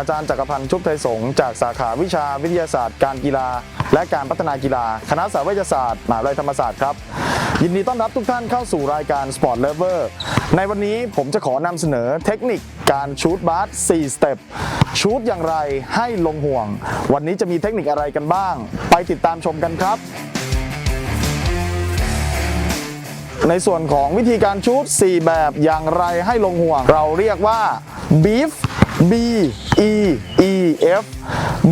อาจารย์จักรพันธ์ชุบไทยสงจากสาขาวิชาวิทยาศาสตร์ การกีฬา และการพัฒนากีฬา คณะสาวิทยาศาสตร์มหาวิทยาลัยธรรมศาสตร์ครับ ยินดีต้อนรับทุกท่านเข้าสู่รายการ Sport Lover ในวันนี้ผมจะขอนำเสนอเทคนิคการชูตบาส4สเต็ปชูตอย่างไรให้ลงห่วง วันนี้จะมีเทคนิคอะไรกันบ้าง ไปติดตามชมกันครับในส่วนของวิธีการชูต4แบบอย่างไรให้ลงห่วง เราเรียกว่า beef B E E F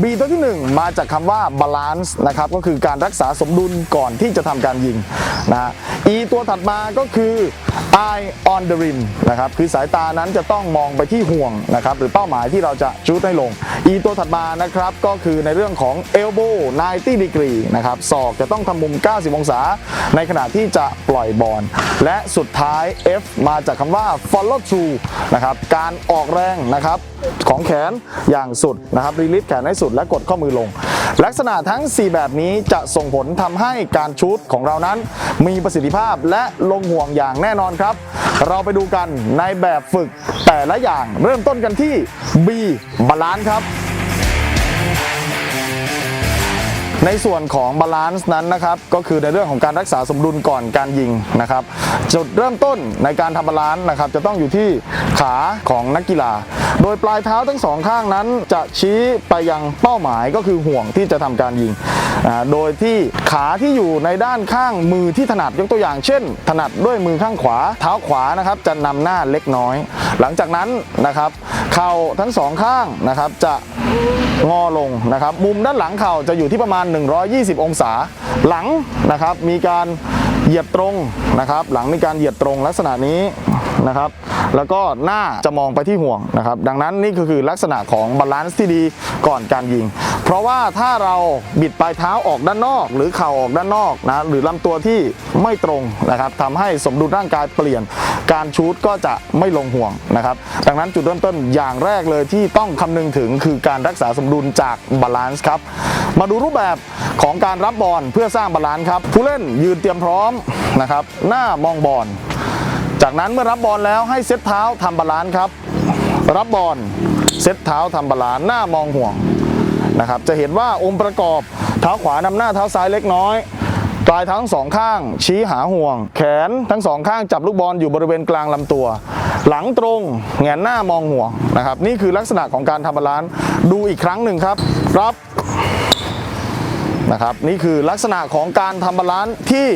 B ตัวที่ 1 มาจากคำว่า balance นะครับก็คือการรักษาสมดุลก่อนที่จะทำการยิงนะ E ตัวถัดมาก็คือ eye on the rim นะครับคือสายตานั้นจะต้องมองไปที่ห่วงนะครับหรือเป้าหมายที่เราจะชูตให้ลง E ตัวถัดมานะครับก็คือในเรื่องของ elbow 90 degree นะครับศอกจะต้องทำมุม 90 องศา ในขณะที่จะปล่อยบอลและสุดท้าย F มาจากคำว่า follow through นะครับการออกแรงนะครับของแขนอย่างสุดนะครับรีลิฟแขนให้สุดและกดข้อมือลง ลักษณะทั้ง 4 แบบนี้จะส่งผลทำให้การชูตของเรานั้น มีประสิทธิภาพและลงห่วงอย่างแน่นอนครับ เราไปดูกันในแบบฝึกแต่ละอย่างเริ่มต้นกันที่ B บาลานซ์ครับ ในส่วนของบาลานซ์นั้นนะครับก็คือในเรื่องของการรักษาสมดุลก่อนการยิงนะครับจุดเริ่มต้นในการทำบาลานซ์นะครับจะต้องอยู่ที่ขาของนักกีฬา โดยปลายเท้าทั้งสองข้างนั้น จะชี้ไปยังเป้าหมายก็คือห่วงที่จะทำการยิง โดยที่ขาที่อยู่ในด้านข้างมือที่ถนัดยกตัวอย่าง เช่น ถนัดด้วยมือข้างขวา เท้าขวานะครับจะนำหน้าเล็กน้อย หลังจากนั้นนะครับเข่าทั้งสองข้างนะครับจะ งอลงนะครับ มุมด้านหลังเข่าจะอยู่ที่ประมาณ 120 องศา หลังนะครับ มีการเหยียดตรงนะครับ หลังมีการเหยียดตรงลักษณะนี้ นะครับ แล้วก็หน้าจะมองไปที่ห่วงนะครับ ดังนั้นนี่ก็คือลักษณะของบาลานซ์ที่ดีก่อนการยิง เพราะว่าถ้าเราบิดปลายเท้าออกด้านนอก หรือเข่าออกด้านนอกนะหรือลำตัวที่ไม่ตรงนะครับทำให้สมดุลร่างกายเปลี่ยน การชูตก็จะไม่ลงห่วงนะครับ ดังนั้นจุดเริ่มต้นอย่างแรกเลยที่ต้องคำนึงถึงคือการรักษาสมดุลจากบาลานซ์ครับ มาดูรูปแบบของการรับบอลเพื่อสร้างบาลานซ์ครับ ผู้เล่นยืนเตรียมพร้อมนะครับ หน้ามองบอล จากนั้นเมื่อรับบอลแล้วให้เซตเท้าทำบาลานซ์ครับ รับบอลเซตเท้าทำบาลานซ์หน้ามองห่วงนะครับจะเห็นว่าองค์ประกอบเท้าขวานำหน้าเท้าซ้ายเล็กน้อยปลายทั้งสองข้างชี้หาห่วง แขนทั้งสองข้างจับลูกบอลอยู่บริเวณกลางลำตัว หลังตรงแหงนหน้ามองห่วงนะครับ นี่คือลักษณะของการทำบาลานซ์ดูอีกครั้งหนึ่งครับรับนะครับนี่คือลักษณะของการทำบาลานซ์ที่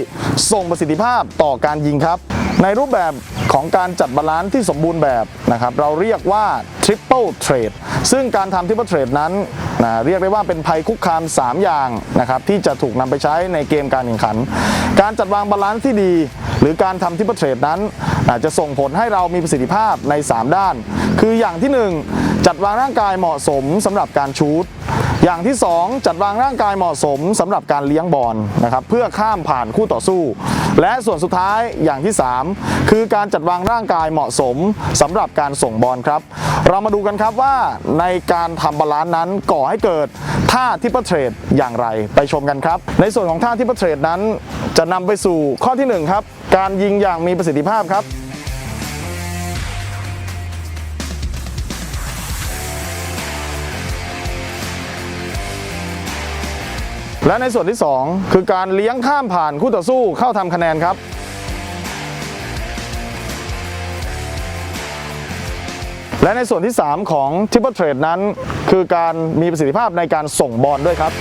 ส่งประสิทธิภาพต่อการยิงครับ ในรูปแบบของการจัดบาลานซ์ที่สมบูรณ์แบบนะครับเราเรียกว่า Triple Trade ซึ่งการทำ Triple Trade นั้นนะเรียกได้ว่าเป็นภัยคุกคาม 3 อย่างนะครับที่จะถูกนำไปใช้ในเกมการแข่งขัน การจัดวางบาลานซ์ที่ดี หรือการทำ Triple Trade นั้นจจะส่งผลให้เรามีประสิทธิภาพใน 3 ด้าน คืออย่างที่ 1 จัดวางร่างกายเหมาะสมสำหรับการชูตอย่างที่ 2 จัดวางร่างกายเหมาะสมสำหรับการเลี้ยงบอลนะครับเพื่อข้ามผ่านคู่ต่อสู้ และส่วนสุดท้ายอย่างที่ 3 คือการจัดวางร่างกายเหมาะสมสำหรับการส่งบอลครับ เรามาดูกันครับว่าในการทำบาลานซ์นั้นก่อให้เกิดท่าทิปเปอร์เทรดอย่างไรไปชมกันครับ ในส่วนของท่าทิปเปอร์เทรดนั้น จะนำไปสู่ข้อที่หนึ่งครับการยิงอย่างมีประสิทธิภาพครับ และในส่วนที่ 2 คือการเลี้ยงข้ามผ่านคู่ต่อสู้เข้าทำคะแนนครับ และในส่วนที่ 3 ของ Triple Trade นั้น คือการมีประสิทธิภาพในการส่งบอลด้วยครับ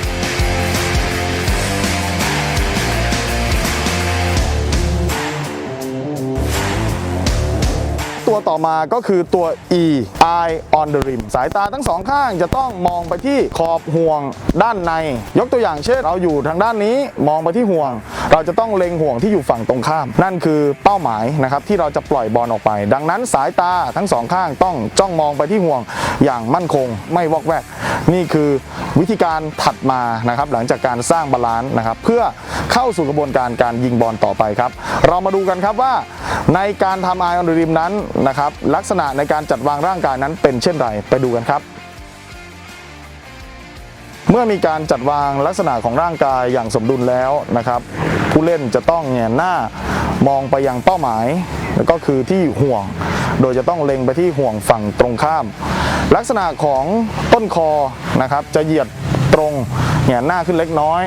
ตัวต่อมาก็คือตัว E eye on the rim สายตาทั้งสองข้างจะต้องมองไปที่ขอบห่วงด้านใน ยกตัวอย่างเช่นเราอยู่ทางด้านนี้มองไปที่ห่วง เราจะต้องเล็งห่วงที่อยู่ฝั่งตรงข้าม นั่นคือเป้าหมายนะครับที่เราจะปล่อยบอลออกไป ดังนั้นสายตาทั้งสองข้างต้องจ้องมองไปที่ห่วงอย่างมั่นคง ไม่วอกแวก นี่คือวิธีการถัดมานะครับหลังจากการสร้างบาลานซ์นะครับเพื่อเข้าสู่กระบวนการการยิงบอลต่อไปครับ เรามาดูกันครับว่าในการทำไอออนริมนั้นนะครับลักษณะในการจัดวางร่างกายนั้นเป็นเช่นไรไปดูกันครับ เมื่อมีการจัดวางลักษณะของร่างกายอย่างสมดุลแล้วนะครับ ผู้เล่นจะต้องแงนหน้ามองไปยังเป้าหมายแล้วก็คือที่ห่วง โดยจะต้องเล็งไปที่ห่วงฝั่งตรงข้าม ลักษณะของต้นคอนะครับจะเหยียดตรงแหงนหน้าขึ้นเล็กน้อย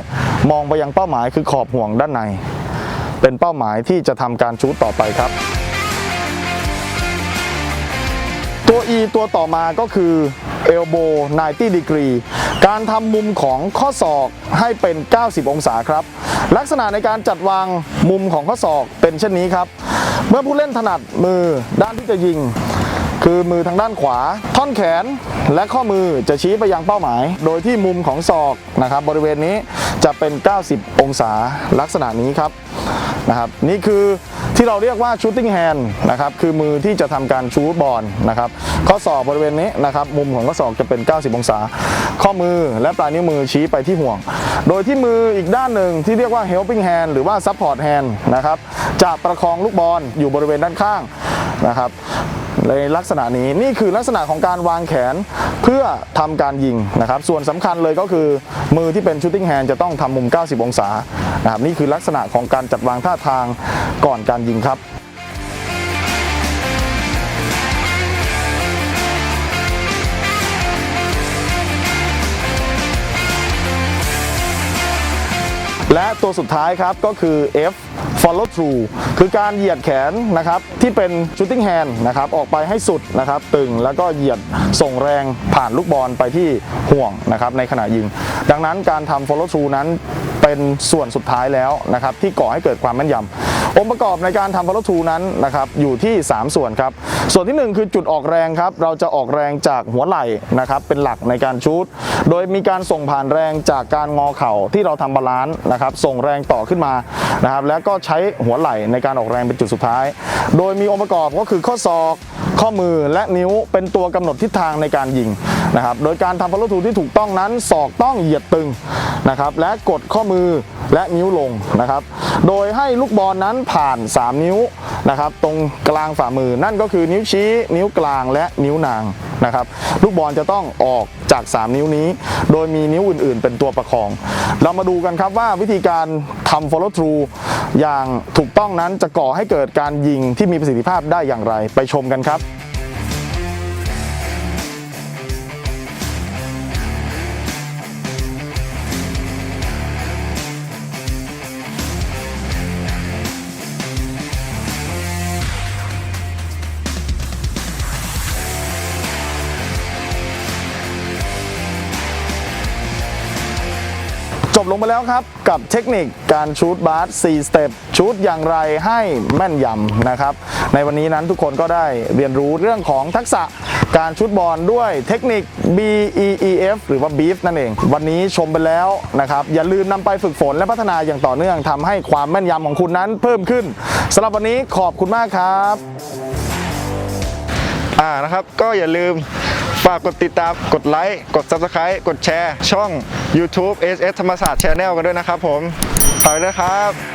มองไปยังเป้าหมายคือขอบห่วงด้านใน เป็นเป้าหมายที่จะทำการชูตต่อไปครับ ตัว E ตัวต่อมาก็คือ elbow 90 degree การทำมุมของข้อศอกให้เป็น 90 องศาครับ ลักษณะในการจัดวางมุมของข้อศอกเป็นเช่นนี้ครับ เมื่อผู้เล่นถนัดมือด้านที่จะยิง คือมือทางด้านขวา ท่อนแขนและข้อมือจะชี้ไปยังเป้าหมาย โดยที่มุมของศอกนะครับบริเวณนี้ จะเป็น 90 องศาลักษณะนี้ครับนะครับนี่คือที่เราเรียกว่า shooting hand นะครับคือมือที่จะทำการชูบอลนะครับข้อศอกบริเวณนี้นะครับมุมของข้อศอกจะเป็น 90 องศา ข้อมือและปลายนิ้วมือชี้ไปที่ห่วง โดยที่มืออีกด้านหนึ่งที่เรียกว่า helping hand หรือว่า support hand นะครับจะประคองลูกบอลอยู่บริเวณด้านข้างนะครับ ในลักษณะนี้นี่คือลักษณะของการวางแขนเพื่อทำการยิงนะครับ ส่วนสำคัญเลยก็คือมือที่เป็นชูตติ้งแฮนด์จะต้องทำมุม 90 องศานะครับนี่คือลักษณะของการจัดวางท่าทางก่อนการยิงครับ และตัวสุดท้ายครับก็คือ F follow through คือการเหยียดแขนนะครับที่เป็น shooting hand นะครับออกไปให้สุดนะครับตึงแล้วก็เหยียดส่งแรงผ่านลูกบอลไปที่ห่วงนะครับในขณะยิง ดังนั้นการทำ follow through นั้นเป็นส่วนสุดท้ายแล้วนะครับที่ก่อให้เกิดความแม่นยำ องค์ประกอบในการทำ follow through นั้นนะครับอยู่ที่ 3 ส่วนครับ ส่วนที่ 1 คือจุดออกแรงครับ เราจะออกแรงจากหัวไหล่นะครับเป็นหลักในการชูตโดยมีการส่งผ่านแรงจากการงอเข่าที่เราทำบาลานซ์นะครับส่งแรงต่อขึ้นมานะครับแล้วก็ใช้หัวไหล่ในการออกแรงเป็นจุดสุดท้าย โดยมีองค์ประกอบก็คือข้อศอกข้อมือและนิ้วเป็นตัวกำหนดทิศทางในการยิงนะครับโดยการทำ follow through ที่ถูกต้องนั้นศอกต้องเหยียดตึงนะครับและกดข้อมือ และนิ้วลงนะครับ โดยให้ลูกบอลนั้นผ่าน 3 นิ้วนะครับ ตรงกลางฝ่ามือนั่นก็คือนิ้วชี้ นิ้วกลางและนิ้วนางนะครับลูกบอลจะต้องออกจาก 3 นิ้วนี้ โดยมีนิ้วอื่น ๆ เป็นตัวประคอง เรามาดูกันครับว่าวิธีการทำ follow through อย่างถูกต้องนั้นจะก่อให้เกิดการยิงที่มีประสิทธิภาพได้อย่างไร ไปชมกันครับ จบลงไปแล้วครับกับเทคนิคการชูตบาส4สเต็ปชูตอย่างไรให้แม่นยำนะครับ ในวันนี้นั้นทุกคนก็ได้เรียนรู้เรื่องของทักษะการชูตบอลด้วยเทคนิค B E E F หรือว่า Beef นั่นเอง วันนี้ชมไปแล้วนะครับ อย่าลืมนำไปฝึกฝนและพัฒนาอย่างต่อเนื่องทำให้ความแม่นยำของคุณนั้นเพิ่มขึ้นสำหรับวันนี้ขอบคุณมากครับอ่านะครับก็อย่าลืมฝากกดติดตาม กดไลค์ กด Subscribe กดแชร์ ช่อง YouTube SS ธรรมศาสตร์ Channel กันด้วยนะครับผมไปเลยครับ